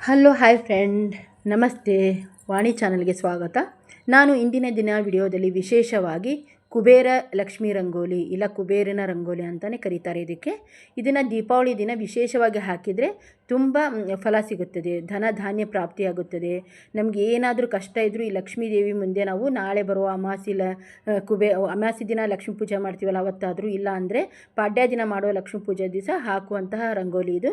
Hello, hi friend. ನಮಸ್ತೆ. ವಾಣಿ ಚಾನಲ್ಗೆ ಸ್ವಾಗತ. ನಾನು ಇಂದಿನ ದಿನ ವಿಡಿಯೋದಲ್ಲಿ ವಿಶೇಷವಾಗಿ ಕುಬೇರ ಲಕ್ಷ್ಮಿ ರಂಗೋಲಿ, ಇಲ್ಲ ಕುಬೇರನ ರಂಗೋಲಿ ಅಂತಲೇ ಕರೀತಾರೆ ಇದಕ್ಕೆ. ಇದನ್ನು ದೀಪಾವಳಿ ದಿನ ವಿಶೇಷವಾಗಿ ಹಾಕಿದರೆ ತುಂಬ ಫಲ ಸಿಗುತ್ತದೆ, ಧನ ಧಾನ್ಯ ಪ್ರಾಪ್ತಿಯಾಗುತ್ತದೆ. ನಮಗೆ ಏನಾದರೂ ಕಷ್ಟ ಇದ್ದರೂ ಈ ಲಕ್ಷ್ಮೀ ದೇವಿ ಮುಂದೆ ನಾವು ನಾಳೆ ಬರುವ ಅಮಾಸಿ ಲ ಕುಬೇ ಅಮಾಸಿ ದಿನ ಲಕ್ಷ್ಮೀ ಪೂಜೆ ಮಾಡ್ತೀವಲ್ಲ, ಅವತ್ತಾದರೂ ಇಲ್ಲ ಅಂದರೆ ಪಾಡ್ಯ ದಿನ ಮಾಡುವ ಲಕ್ಷ್ಮೀ ಪೂಜೆ ದಿವಸ ಹಾಕುವಂತಹ ರಂಗೋಲಿ ಇದು.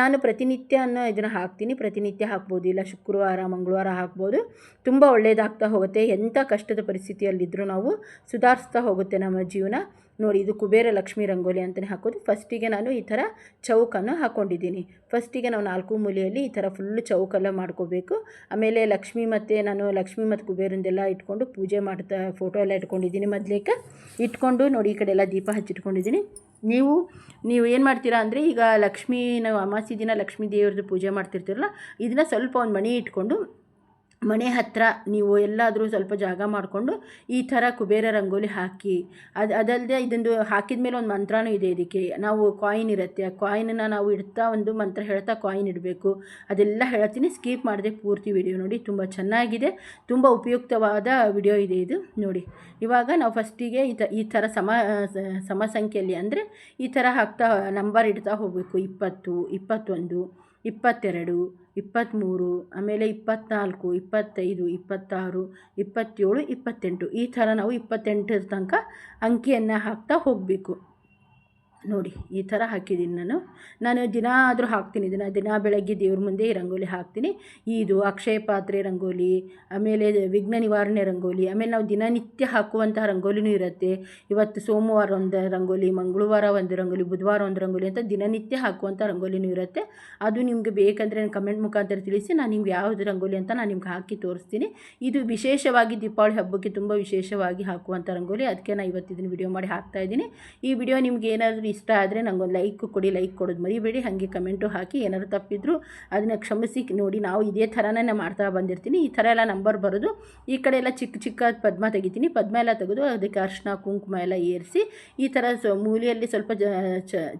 ನಾನು ಪ್ರತಿನಿತ್ಯ ಇದನ್ನು ಹಾಕ್ತೀನಿ, ಪ್ರತಿನಿತ್ಯ ಹಾಕ್ಬೋದು, ಇಲ್ಲ ಶುಕ್ರವಾರ, ಮಂಗಳವಾರ ಹಾಕ್ಬೋದು. ತುಂಬ ಒಳ್ಳೆಯದಾಗ್ತಾ ಹೋಗುತ್ತೆ, ಎಂಥ ಕಷ್ಟದ ಪರಿಸ್ಥಿತಿಯಲ್ಲಿದ್ದರೂ ನಾವು ಸುಧಾರಿಸ್ತಾ ಹೋಗುತ್ತೆ ನಮ್ಮ ಜೀವನ. ನೋಡಿ, ಇದು ಕುಬೇರ ಲಕ್ಷ್ಮಿ ರಂಗೋಲಿ ಅಂತಲೇ ಹಾಕೋದು. ಫಸ್ಟಿಗೆ ನಾನು ಈ ಥರ ಚೌಕನ್ನು ಹಾಕ್ಕೊಂಡಿದ್ದೀನಿ ಫಸ್ಟಿಗೆ ನಾವು ನಾಲ್ಕು ಮೂಲೆಯಲ್ಲಿ ಈ ಥರ ಫುಲ್ಲು ಚೌಕೆಲ್ಲ ಮಾಡ್ಕೋಬೇಕು. ಆಮೇಲೆ ಲಕ್ಷ್ಮಿ ಮತ್ತು ನಾನು ಲಕ್ಷ್ಮಿ ಮತ್ತು ಕುಬೇರಂದೆಲ್ಲ ಇಟ್ಕೊಂಡು ಪೂಜೆ ಮಾಡ್ತಾ ಫೋಟೋ ಎಲ್ಲ ಇಟ್ಕೊಂಡಿದ್ದೀನಿ ಮೊದಲೇಕ. ಇಟ್ಕೊಂಡು ನೋಡಿ, ಈ ಕಡೆ ಎಲ್ಲ ದೀಪ ಹಚ್ಚಿಟ್ಕೊಂಡಿದ್ದೀನಿ. ನೀವು ನೀವು ಏನು ಮಾಡ್ತೀರಾ ಅಂದರೆ ಈಗ ಲಕ್ಷ್ಮೀ ನಾವು ಅಮಾಸಿ ದಿನ ಲಕ್ಷ್ಮೀ ದೇವ್ರದ್ದು ಪೂಜೆ ಮಾಡ್ತಿರ್ತೀರಲ್ಲ, ಇದನ್ನ ಸ್ವಲ್ಪ ಒಂದು ಮಣಿ ಇಟ್ಕೊಂಡು ಮನೆ ಹತ್ತಿರ ನೀವು ಎಲ್ಲಾದರೂ ಸ್ವಲ್ಪ ಜಾಗ ಮಾಡಿಕೊಂಡು ಈ ಥರ ಕುಬೇರ ರಂಗೋಲಿ ಹಾಕಿ, ಅದು ಅದಲ್ಲದೆ ಇದೊಂದು ಹಾಕಿದ ಮೇಲೆ ಒಂದು ಮಂತ್ರನೂ ಇದೆ ಇದಕ್ಕೆ. ನಾವು ಕಾಯಿನ್ ಇರುತ್ತೆ, ಆ ಕಾಯಿನನ್ನು ನಾವು ಇಡ್ತಾ ಒಂದು ಮಂತ್ರ ಹೇಳ್ತಾ ಕಾಯಿನ್ ಇಡಬೇಕು. ಅದೆಲ್ಲ ಹೇಳ್ತೀನಿ ಸ್ಕಿಪ್ ಮಾಡಿದೆ ಪೂರ್ತಿ ವಿಡಿಯೋ ನೋಡಿ. ತುಂಬ ಚೆನ್ನಾಗಿದೆ, ತುಂಬ ಉಪಯುಕ್ತವಾದ ವಿಡಿಯೋ ಇದೆ ಇದು ನೋಡಿ. ಇವಾಗ ನಾವು ಫಸ್ಟಿಗೆ ಈ ತ, ಈ ಥರ ಸಮ ಸಮ ಸಂಖ್ಯೆಯಲ್ಲಿ ಅಂದರೆ ಈ ಥರ ಹಾಕ್ತಾ ನಂಬರ್ ಇಡ್ತಾ ಹೋಗಬೇಕು. ಇಪ್ಪತ್ತು, ಇಪ್ಪತ್ತೊಂದು. ಇಪ್ಪತ್ತೆರಡು ಇಪ್ಪತ್ತ್ಮೂರು ಆಮೇಲೆ ಇಪ್ಪತ್ತ್ನಾಲ್ಕು ಇಪ್ಪತ್ತೈದು, ಇಪ್ಪತ್ತಾರು, ಇಪ್ಪತ್ತೇಳು, ಇಪ್ಪತ್ತೆಂಟು. ಈ ಥರ ನಾವು ಇಪ್ಪತ್ತೆಂಟರ ತನಕ ಅಂಕಿಯನ್ನು ಹಾಕ್ತಾ ಹೋಗಬೇಕು. ನೋಡಿ, ಈ ಥರ ಹಾಕಿದ್ದೀನಿ ನಾನು. ನಾನು ದಿನ ಆದರೂ ಹಾಕ್ತೀನಿ, ದಿನ ದಿನ ಬೆಳಗ್ಗೆ ದೇವ್ರ ಮುಂದೆ ರಂಗೋಲಿ ಹಾಕ್ತೀನಿ. ಇದು ಅಕ್ಷಯ ಪಾತ್ರೆ ರಂಗೋಲಿ, ಆಮೇಲೆ ವಿಘ್ನ ನಿವಾರಣೆ ರಂಗೋಲಿ, ಆಮೇಲೆ ನಾವು ದಿನನಿತ್ಯ ಹಾಕುವಂತಹ ರಂಗೋಲಿನೂ ಇರುತ್ತೆ. ಇವತ್ತು ಸೋಮವಾರ ಒಂದು ರಂಗೋಲಿ, ಮಂಗಳವಾರ ಒಂದು ರಂಗೋಲಿ, ಬುಧವಾರ ಒಂದು ರಂಗೋಲಿ ಅಂತ ದಿನನಿತ್ಯ ಹಾಕುವಂಥ ರಂಗೋಲಿನೂ ಇರುತ್ತೆ. ಅದು ನಿಮಗೆ ಬೇಕಂದರೆ ಕಮೆಂಟ್ ಮುಖಾಂತರ ತಿಳಿಸಿ, ನಾನು ನಿಮ್ಗೆ ಯಾವುದು ರಂಗೋಲಿ ಅಂತ ನಾನು ನಿಮ್ಗೆ ಹಾಕಿ ತೋರಿಸ್ತೀನಿ. ಇದು ವಿಶೇಷವಾಗಿ ದೀಪಾವಳಿ ಹಬ್ಬಕ್ಕೆ ತುಂಬ ವಿಶೇಷವಾಗಿ ಹಾಕುವಂಥ ರಂಗೋಲಿ. ಅದಕ್ಕೆ ನಾನು ಇವತ್ತು ಇದನ್ನು ವಿಡಿಯೋ ಮಾಡಿ ಹಾಕ್ತಾ ಇದ್ದೀನಿ. ಈ ವಿಡಿಯೋ ನಿಮ್ಗೆ ಏನಾದರೂ ಇಷ್ಟ ಆದರೆ ನಂಗೊಂದು ಲೈಕ್ ಕೊಡಿ ಲೈಕ್ ಕೊಡೋದು ಮರಿಬೇಡಿ. ಹಾಗೆ ಕಮೆಂಟು ಹಾಕಿ ಏನಾದ್ರು ತಪ್ಪಿದ್ರು ಅದನ್ನು ಕ್ಷಮಿಸಿ ನೋಡಿ. ನಾವು ಇದೇ ಥರನೇ ಮಾಡ್ತಾ ಬಂದಿರ್ತೀನಿ. ಈ ಥರ ಎಲ್ಲ ನಂಬರ್ ಬರೋದು. ಈ ಕಡೆ ಎಲ್ಲ ಚಿಕ್ಕ ಚಿಕ್ಕ ಪದ್ಮ ತೆಗಿತೀನಿ. ಪದ್ಮ ಎಲ್ಲ ತೆಗೆದು ಅದಕ್ಕೆ ಅರಿಶಿನ ಕುಂಕುಮ ಎಲ್ಲ ಏರಿಸಿ ಈ ಥರ ಸೊ ಮೂಲೆಯಲ್ಲಿ ಸ್ವಲ್ಪ ಜ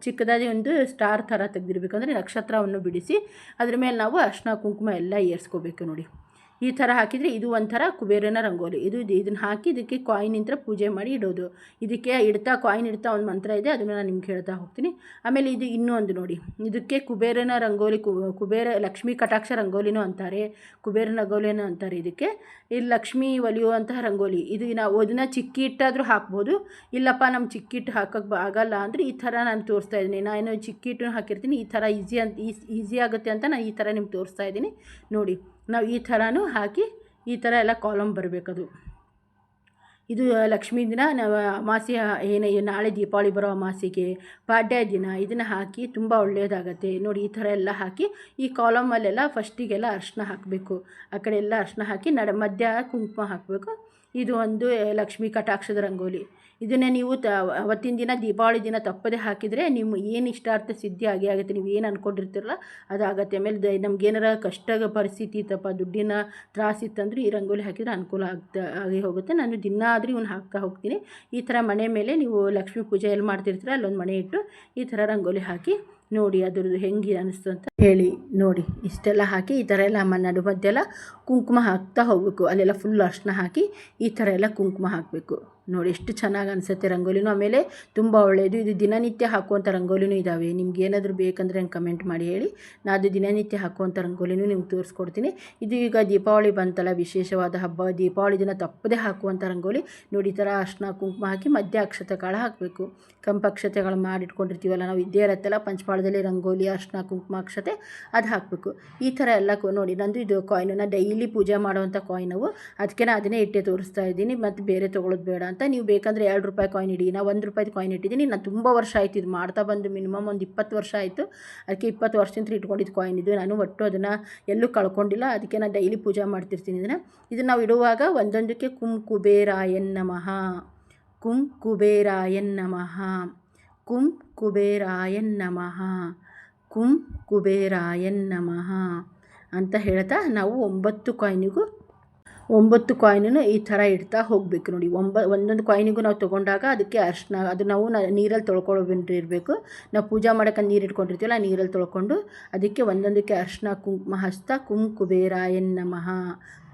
ಚಿಕ್ಕದಾಗಿ ಒಂದು ಸ್ಟಾರ್ ಥರ ತೆಗೆದಿರ್ಬೇಕು ಅಂದರೆ ನಕ್ಷತ್ರವನ್ನು ಬಿಡಿಸಿ ಅದ್ರ ಮೇಲೆ ನಾವು ಅರಿಶಿನ ಕುಂಕುಮ ಎಲ್ಲ ಏರಿಸ್ಕೋಬೇಕು ನೋಡಿ. ಈ ಥರ ಹಾಕಿದರೆ ಇದು ಒಂಥರ ಕುಬೇರನ ರಂಗೋಲಿ. ಇದು ಇದನ್ನು ಹಾಕಿ ಇದಕ್ಕೆ ಕಾಯಿನ್ ಪೂಜೆ ಮಾಡಿ ಇಡೋದು. ಇದಕ್ಕೆ ಇಡ್ತಾ ಕಾಯಿನ್ ಇಡ್ತಾ ಒಂದು ಮಂತ್ರ ಇದೆ, ಅದನ್ನು ನಾನು ನಿಮ್ಗೆ ಹೇಳ್ತಾ ಹೋಗ್ತೀನಿ. ಆಮೇಲೆ ಇದು ಇನ್ನೂ ನೋಡಿ. ಇದಕ್ಕೆ ಕುಬೇರನ ರಂಗೋಲಿ ಕುಬೇರ ಲಕ್ಷ್ಮೀ ಕಟಾಕ್ಷ ರಂಗೋಲಿನೂ ಅಂತಾರೆ. ಕುಬೇರ ರಂಗೋಲಿನೂ ಅಂತಾರೆ ಇದಕ್ಕೆ. ಇಲ್ಲಿ ಲಕ್ಷ್ಮೀ ಒಲಿಯುವಂತಹ ರಂಗೋಲಿ. ಇದು ನಾವು ಅದನ್ನು ಚಿಕ್ಕಿ ಇಟ್ಟಾದರೂ ಹಾಕ್ಬೋದು. ಇಲ್ಲಪ್ಪ ನಮ್ಮ ಚಿಕ್ಕಿಟ್ಟು ಹಾಕೋಕ್ಕೆ ಆಗಲ್ಲ ಅಂದರೆ ಈ ಥರ ನಾನು ತೋರಿಸ್ತಾ ಇದ್ದೀನಿ. ನಾನು ಚಿಕ್ಕಿಟ್ಟು ಹಾಕಿರ್ತೀನಿ. ಈ ಥರ ಈಸಿ ಅಂತ ಈಸಿ ಆಗುತ್ತೆ ಅಂತ ನಾನು ಈ ಥರ ನಿಮ್ಗೆ ತೋರಿಸ್ತಾ ಇದ್ದೀನಿ. ನೋಡಿ. ನಾವು ಈ ಥರನೂ ಹಾಕಿ ಈ ಥರ ಎಲ್ಲ ಕಾಲಮ್ ಬರಬೇಕದು. ಇದು ಲಕ್ಷ್ಮೀ ದಿನ, ನಾವು ಅಮಾಸೆ ಏನೇ, ನಾಳೆ ದೀಪಾವಳಿ ಬರೋ ಅಮಾಸೆಗೆ ಪಾಡ್ಯ ದಿನ, ಇದನ್ನು ಹಾಕಿ ತುಂಬ ಒಳ್ಳೆಯದಾಗತ್ತೆ. ನೋಡಿ, ಈ ಥರ ಎಲ್ಲ ಹಾಕಿ ಈ ಕಾಲಮಲ್ಲೆಲ್ಲ ಫಸ್ಟಿಗೆಲ್ಲ ಅರ್ಶಿನ ಹಾಕಬೇಕು. ಆ ಕಡೆ ಎಲ್ಲ ಅರ್ಶಿನ ಹಾಕಿ ನಡ ಮಧ್ಯ ಕುಂಕುಮ ಹಾಕಬೇಕು. ಇದು ಒಂದು ಲಕ್ಷ್ಮೀ ಕಟಾಕ್ಷದ ರಂಗೋಲಿ. ಇದನ್ನು ನೀವು ತ, ಅವತ್ತಿನ ದಿನ, ದೀಪಾವಳಿ ದಿನ ತಪ್ಪದೆ ಹಾಕಿದರೆ ನಿಮ್ಮ ಏನು ಇಷ್ಟಾರ್ಥ ಸಿದ್ಧಿ ಆಗಿ ಆಗುತ್ತೆ, ನೀವು ಏನು ಅಂದ್ಕೊಂಡಿರ್ತೀರಲ್ಲ ಅದಾಗತ್ತೆ ಆಮೇಲೆ ದ ನಮಗೇನಾರ ಕಷ್ಟ ಪರಿಸ್ಥಿತಿ ಇತ್ತಪ್ಪ ದುಡ್ಡಿನ ತ್ರಾಸ ಇತ್ತಂದ್ರೆ ಈ ರಂಗೋಲಿ ಹಾಕಿದರೆ ಅನುಕೂಲ ಆಗ್ತಾ, ಆಗಿ ಹೋಗುತ್ತೆ. ನಾನು ದಿನ ಆದರೂ ಇವನು ಹಾಕ್ತಾ ಹೋಗ್ತೀನಿ. ಈ ಥರ ಮನೆ ಮೇಲೆ ನೀವು ಲಕ್ಷ್ಮೀ ಪೂಜೆ ಎಲ್ಲಿ ಮಾಡ್ತಿರ್ತೀರ, ಅಲ್ಲೊಂದು ಮನೆ ಇಟ್ಟು ಈ ಥರ ರಂಗೋಲಿ ಹಾಕಿ ನೋಡಿ ಅದ್ರದ್ದು ಹೆಂಗೆ ಅನಿಸ್ತು ಅಂತ ಹೇಳಿ ನೋಡಿ. ಇಷ್ಟೆಲ್ಲ ಹಾಕಿ ಈ ಥರ ಎಲ್ಲ ನಡು ಮಧ್ಯೆಲ್ಲ ಕುಂಕುಮ ಹಾಕ್ತಾ ಹೋಗಬೇಕು. ಅಲ್ಲೆಲ್ಲ ಫುಲ್ ಅರ್ಶಿನ ಹಾಕಿ ಈ ಥರ ಎಲ್ಲ ಕುಂಕುಮ ಹಾಕಬೇಕು. ನೋಡಿ ಎಷ್ಟು ಚೆನ್ನಾಗಿ ಅನಿಸುತ್ತೆ ರಂಗೋಲಿನೂ. ಆಮೇಲೆ ತುಂಬ ಒಳ್ಳೆಯದು ಇದು ದಿನನಿತ್ಯ ಹಾಕುವಂಥ ರಂಗೋಲಿನೂ ಇದ್ದಾವೆ ನಿಮ್ಗೆ ಏನಾದರೂ ಬೇಕಂದರೆ ನಂಗೆ ಕಮೆಂಟ್ ಮಾಡಿ ಹೇಳಿ. ನಾನು ಅದು ದಿನನಿತ್ಯ ಹಾಕುವಂಥ ರಂಗೋಲಿನೂ ನಿಮ್ಗೆ ತೋರಿಸ್ಕೊಡ್ತೀನಿ. ಇದು ಈಗ ದೀಪಾವಳಿ ಬಂತಲ್ಲ, ವಿಶೇಷವಾದ ಹಬ್ಬ. ದೀಪಾವಳಿ ದಿನ ತಪ್ಪದೇ ಹಾಕುವಂಥ ರಂಗೋಲಿ. ನೋಡಿ ಈ ಥರ ಅರ್ಶನ ಕುಂಕುಮ ಹಾಕಿ ಮಧ್ಯ ಅಕ್ಷತೆ ಕಾಳ ಹಾಕಬೇಕು. ಕಂಪಕ್ಷತೆಗಳು ಮಾಡಿಟ್ಕೊಂಡಿರ್ತೀವಲ್ಲ, ನಾವು ಇದ್ದೇ ಇರತ್ತಲ್ಲ, ಪಂಚಪಾಳದಲ್ಲಿ ರಂಗೋಲಿ ಅರ್ಶನ ಕುಂಕುಮ, ಅಕ್ಷತೆ, ಅದು ಹಾಕಬೇಕು. ಈ ಥರ ಎಲ್ಲ ನೋಡಿ ನಂದು ಇದು ಕಾಯಿನ್ ನಾನು ಡೈಲಿ ಪೂಜೆ ಮಾಡುವಂಥ ಕಾಯಿನವು ಅದಕ್ಕೆ ನಾನು ಅದನ್ನೇ ಇಟ್ಟೆ ತೋರಿಸ್ತಾ ಇದ್ದೀನಿ. ಮತ್ತು ಬೇರೆ ತೊಗೊಳ್ಳೋದು ಬೇಡ ಅಂತ ನೀವು ಬೇಕಂದರೆ ಎರಡು ರೂಪಾಯಿ ಕಾಯಿನ್ ಇಡಿ. ನಾವು ಒಂದು ರೂಪಾಯಿದು ಕಾಯಿನ್ ಇಟ್ಟಿದ್ದೀನಿ. ನಾನು ತುಂಬ ವರ್ಷ ಆಯ್ತು ಇದು ಮಾಡ್ತಾ ಬಂದು. ಮಿನಿಮಮ್ ಒಂದು ಇಪ್ಪತ್ತು ವರ್ಷ ಆಯಿತು. ಅದಕ್ಕೆ ಇಪ್ಪತ್ತು ವರ್ಷದಿಂದ ಇಟ್ಕೊಂಡಿದ್ದು ಕಾಯಿನ್ ಇದು. ನಾನು ಒಟ್ಟು ಅದನ್ನು ಎಲ್ಲೂ ಕಳ್ಕೊಂಡಿಲ್ಲ. ಅದಕ್ಕೆ ನಾನು ಡೈಲಿ ಪೂಜೆ ಮಾಡ್ತಿರ್ತೀನಿ ಇದನ್ನು. ಇದನ್ನು ನಾವು ಇಡುವಾಗ ಒಂದೊಂದಕ್ಕೆ ಕುಂ ಕುಬೇರಾಯನ್ ನಮಃ. ಕುಂ ಕುಬೇರಾಯನ್ ನಮಃ. ಕುಂ ಕುಬೇರಾಯನ್ ನಮಃ. ಕುಂ ಕುಬೇರಾಯನ್ ನಮಃ ಅಂತ ಹೇಳ್ತಾ ನಾವು ಒಂಬತ್ತು ಕಾಯಿನಿಗೂ ಒಂಬತ್ತು ಕಾಯಿನೂ ಈ ಥರ ಇಡ್ತಾ ಹೋಗಬೇಕು ನೋಡಿ. ಒಂಬ, ಒಂದೊಂದು ಕಾಯಿನಿಗೂ ನಾವು ತೊಗೊಂಡಾಗ ಅದಕ್ಕೆ ಅರ್ಶಿನ, ಅದು ನಾವು ನೀರಲ್ಲಿ ತೊಳ್ಕೊಳ್ಳೋದಿರಬೇಕು ನಾವು ಪೂಜೆ ಮಾಡೋಕೆ ನೀರು ಇಟ್ಕೊಂಡಿರ್ತೀವಲ್ಲ, ಆ ನೀರಲ್ಲಿ ತೊಳ್ಕೊಂಡು ಅದಕ್ಕೆ ಒಂದೊಂದಕ್ಕೆ ಅರ್ಶಿನ ಕುಂಕುಮ ಹಚ್ತಾ ಕುಂ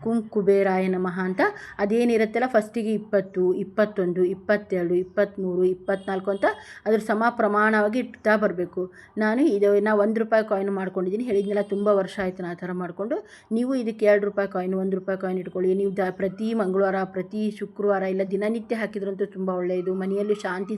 ಕುಂ ಕುಬೇರಾಯ ನಮಃ ಅಂತ. ಅದೇನಿರುತ್ತಲ್ಲ ಫಸ್ಟಿಗೆ ಇಪ್ಪತ್ತು, ಇಪ್ಪತ್ತೊಂದು, ಇಪ್ಪತ್ತೆರಡು, ಇಪ್ಪತ್ತ್ಮೂರು, ಇಪ್ಪತ್ತ್ನಾಲ್ಕು ಅಂತ ಅದ್ರ ಸಮ ಪ್ರಮಾಣವಾಗಿ ಇಡ್ತಾ ಬರಬೇಕು. ನಾನು ಇದು ನಾ ಒಂದು ರೂಪಾಯಿ ಕಾಯಿನ್ ಮಾಡ್ಕೊಂಡಿದ್ದೀನಿ. ಹೇಳಿದ್ನೆಲ್ಲ ತುಂಬ ವರ್ಷ ಆಯಿತು ನಾನು ಆ ಥರ ಮಾಡಿಕೊಂಡು. ನೀವು ಇದಕ್ಕೆ ಎರಡು ರೂಪಾಯಿ ಕಾಯಿನ್ ಒಂದು ರೂಪಾಯಿ ಕಾಯಿನ್ ಇಟ್ಕೊಳ್ಳಿ. ನೀವು ದ ಪ್ರತಿ ಮಂಗಳವಾರ, ಪ್ರತಿ ಶುಕ್ರವಾರ ಇಲ್ಲ ದಿನನಿತ್ಯ ಹಾಕಿದ್ರಂತೂ ತುಂಬ ಒಳ್ಳೆಯದು. ಮನೆಯಲ್ಲಿ ಶಾಂತಿ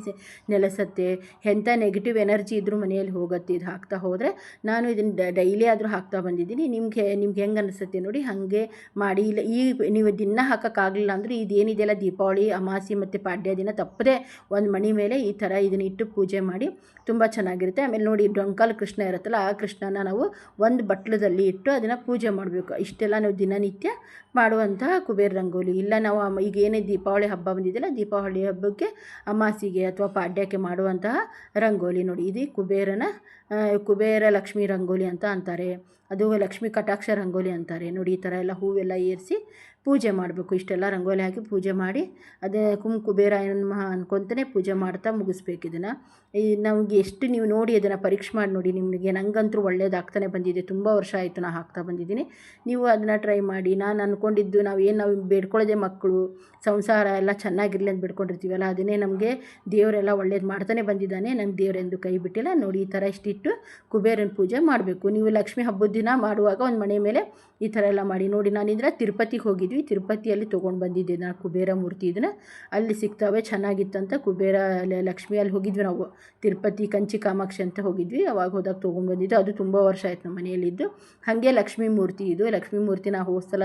ನೆಲೆಸತ್ತೆ. ಎಂಥ ನೆಗೆಟಿವ್ ಎನರ್ಜಿ ಇದ್ದರೂ ಮನೆಯಲ್ಲಿ ಹೋಗುತ್ತೆ. ಇದು ಹಾಕ್ತಾ ಹೋದರೆ ನಾನು ಇದನ್ನು ಡೈಲಿ ಆದರೂ ಹಾಕ್ತಾ ಬಂದಿದ್ದೀನಿ. ನಿಮಗೆ, ನಿಮ್ಗೆ ಹೆಂಗೆ ಅನಿಸುತ್ತೆ ನೋಡಿ. ಹಾಗೆ ಮಾಡಿ ಇಲ್ಲ ಈ ನೀವು ದಿನ ಹಾಕೋಕ್ಕಾಗಲಿಲ್ಲ ಅಂದರೆ ಇದೇನಿದೆಯಲ್ಲ, ದೀಪಾವಳಿ, ಅಮಾಸಿ ಮತ್ತು ಪಾಡ್ಯ ದಿನ ತಪ್ಪದೇ ಒಂದು ಮಣಿ ಮೇಲೆ ಈ ಥರ ಇದನ್ನ ಇಟ್ಟು ಪೂಜೆ ಮಾಡಿ ತುಂಬ ಚೆನ್ನಾಗಿರುತ್ತೆ. ಆಮೇಲೆ ನೋಡಿ ಡೊಂಕಾಲು ಕೃಷ್ಣ ಇರುತ್ತಲ್ಲ, ಆ ಕೃಷ್ಣನ ನಾವು ಒಂದು ಬಟ್ಲದಲ್ಲಿ ಇಟ್ಟು ಅದನ್ನು ಪೂಜೆ ಮಾಡಬೇಕು. ಇಷ್ಟೆಲ್ಲ ನಾವು ದಿನನಿತ್ಯ ಮಾಡುವಂತಹ ಕುಬೇರ ರಂಗೋಲಿ. ಇಲ್ಲ ನಾವು ಈಗ ಏನೇ ದೀಪಾವಳಿ ಹಬ್ಬ ಬಂದಿದೆಯಲ್ಲ, ದೀಪಾವಳಿ ಹಬ್ಬಕ್ಕೆ ಅಮಾಸಿಗೆ ಅಥವಾ ಪಾಡ್ಯಕ್ಕೆ ಮಾಡುವಂತಹ ರಂಗೋಲಿ ನೋಡಿ. ಇದು ಕುಬೇರನ ಕುಬೇರ ಲಕ್ಷ್ಮೀ ರಂಗೋಲಿ ಅಂತ ಅಂತಾರೆ. ಅದು ಲಕ್ಷ್ಮೀ ಕಟಾಕ್ಷ ರಂಗೋಲಿ ಅಂತಾರೆ. ನೋಡಿ, ಈ ಥರ ಎಲ್ಲ ಹೂವೆಲ್ಲ ಏರಿಸಿ ಪೂಜೆ ಮಾಡಬೇಕು. ಇಷ್ಟೆಲ್ಲ ರಂಗೋಲಿ ಹಾಕಿ ಪೂಜೆ ಮಾಡಿ, ಅದೇ ಕುಂ ಕುಬೇರ ಮಹ ಅನ್ಕೊಂತಾನೆ ಪೂಜೆ ಮಾಡ್ತಾ ಮುಗಿಸ್ಬೇಕು ಇದನ್ನು. ಈ ನಮಗೆ ಎಷ್ಟು ನೀವು ನೋಡಿ ಅದನ್ನು ಪರೀಕ್ಷೆ ಮಾಡಿ ನೋಡಿ, ನಿಮಗೆ ನಂಗಂತೂ ಒಳ್ಳೇದಾಗ್ತಾನೆ ಬಂದಿದೆ. ತುಂಬ ವರ್ಷ ಆಯಿತು ನಾನು ಹಾಕ್ತಾ ಬಂದಿದ್ದೀನಿ. ನೀವು ಅದನ್ನು ಟ್ರೈ ಮಾಡಿ. ನಾನು ಅಂದ್ಕೊಂಡಿದ್ದು ನಾವು ಏನು ನಾವು ಬೇಡ್ಕೊಳ್ಳೋದೇ ಮಕ್ಕಳು, ಸಂಸಾರ ಎಲ್ಲ ಚೆನ್ನಾಗಿರಲಿ ಅಂತ ಬಿಡ್ಕೊಂಡಿರ್ತೀವಲ್ಲ, ಅದನ್ನೇ ನಮಗೆ ದೇವರೆಲ್ಲ ಒಳ್ಳೇದು ಮಾಡ್ತಾನೆ ಬಂದಿದ್ದಾನೆ. ನಂಗೆ ದೇವರೆಂದು ಕೈ ಬಿಟ್ಟಿಲ್ಲ. ನೋಡಿ, ಈ ಥರ ಇಷ್ಟಿಟ್ಟು ಕುಬೇರನ ಪೂಜೆ ಮಾಡಬೇಕು. ನೀವು ಲಕ್ಷ್ಮಿ ಹಬ್ಬದ ದಿನ ಮಾಡುವಾಗ ಒಂದು ಮನೆ ಮೇಲೆ ಈ ಥರ ಎಲ್ಲ ಮಾಡಿ. ನೋಡಿ ನಾನಿದ್ರೆ ತಿರುಪತಿಗೆ ಹೋಗಿದ್ವಿ. ತಿರುಪತಿಯಲ್ಲಿ ತೊಗೊಂಡು ಬಂದಿದ್ದೆ ನಾನು ಕುಬೇರ ಮೂರ್ತಿ ಇದನ್ನು. ಅಲ್ಲಿ ಸಿಗ್ತಾವೆ, ಚೆನ್ನಾಗಿತ್ತಂತ ಕುಬೇರ ಲಕ್ಷ್ಮಿ ಅಲ್ಲಿ ಹೋಗಿದ್ವಿ ನಾವು. ತಿರುಪತಿ, ಕಂಚಿ, ಕಾಮಾಕ್ಷಿ ಅಂತ ಹೋಗಿದ್ವಿ. ಅವಾಗ ಹೋದಾಗ ತೊಗೊಂಡು ಬಂದಿದ್ದು. ಅದು ತುಂಬ ವರ್ಷ ಆಯ್ತು ನಮ್ಮ ಮನೆಯಲ್ಲಿದ್ದು. ಹಾಗೆ ಲಕ್ಷ್ಮೀ ಮೂರ್ತಿ ಇದು. ಲಕ್ಷ್ಮೀ ಮೂರ್ತಿ ನಾವು ಹೋದ್ಸಲ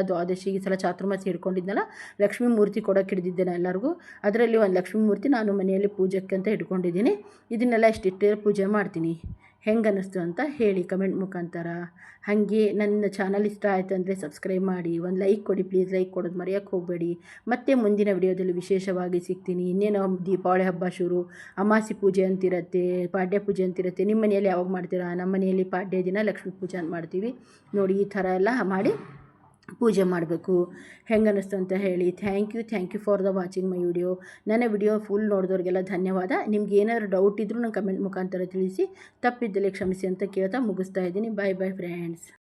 ಈ ಸಲ ಚಾತುರ್ಮಾಸಿ ಹಿಡ್ಕೊಂಡಿದ್ನಲ್ಲ, ಲಕ್ಷ್ಮೀ ಮೂರ್ತಿ ಕೊಡೋಕೆ ಹಿಡಿದಿದ್ದೆ ನಾನು ಎಲ್ಲರಿಗೂ. ಅದರಲ್ಲಿ ಒಂದು ಲಕ್ಷ್ಮೀ ಮೂರ್ತಿ ನಾನು ಮನೆಯಲ್ಲಿ ಪೂಜೆಗೆ ಅಂತ ಹಿಡ್ಕೊಂಡಿದ್ದೀನಿ. ಇದನ್ನೆಲ್ಲ ಇಷ್ಟಿಟ್ಟು ಪೂಜೆ ಮಾಡ್ತೀನಿ. ಹೆಂಗೆ ಅನ್ನಿಸ್ತು ಅಂತ ಹೇಳಿ ಕಮೆಂಟ್ ಮುಖಾಂತರ. ಹಾಗೆ ನನ್ನ ಚಾನಲ್ ಇಷ್ಟ ಆಯಿತು ಅಂದರೆ ಸಬ್ಸ್ಕ್ರೈಬ್ ಮಾಡಿ, ಒಂದು ಲೈಕ್ ಕೊಡಿ ಪ್ಲೀಸ್ ಲೈಕ್ ಕೊಡೋದು ಮರೆಯೋಕ್ಕೆ ಹೋಗಬೇಡಿ. ಮತ್ತೆ ಮುಂದಿನ ವಿಡಿಯೋದಲ್ಲಿ ವಿಶೇಷವಾಗಿ ಸಿಗ್ತೀನಿ. ಇನ್ನೇನು ದೀಪಾವಳಿ ಹಬ್ಬ ಶುರು. ಅಮಾಸಿ ಪೂಜೆ ಅಂತಿರತ್ತೆ, ಪಾಡ್ಯ ಪೂಜೆ ಅಂತಿರುತ್ತೆ. ನಿಮ್ಮ ಮನೆಯಲ್ಲಿ ಯಾವಾಗ ಮಾಡ್ತೀರಾ? ನಮ್ಮ ಮನೆಯಲ್ಲಿ ಪಾಡ್ಯ ದಿನ ಲಕ್ಷ್ಮೀ ಪೂಜೆ ಅಂತ ಮಾಡ್ತೀವಿ. ನೋಡಿ ಈ ಥರ ಎಲ್ಲ ಮಾಡಿ ಪೂಜೆ ಮಾಡಬೇಕು. ಹೆಂಗೆ ಅನ್ನಿಸ್ತು ಅಂತ ಹೇಳಿ. Thank you thank you for the watching my video ನನ್ನ ವಿಡಿಯೋ ಫುಲ್ ನೋಡಿದವ್ರಿಗೆಲ್ಲ ಧನ್ಯವಾದ. ನಿಮ್ಗೆ ಏನಾದರೂ ಡೌಟ್ ಇದ್ದರೂ ನಂಗೆ ಕಮೆಂಟ್ ಮುಖಾಂತರ ತಿಳಿಸಿ. ತಪ್ಪಿದ್ದಲ್ಲಿ ಕ್ಷಮಿಸಿ ಅಂತ ಕೇಳ್ತಾ ಮುಗಿಸ್ತಾ ಇದ್ದೀನಿ. ಬಾಯ್ ಬಾಯ್ ಫ್ರೆಂಡ್ಸ್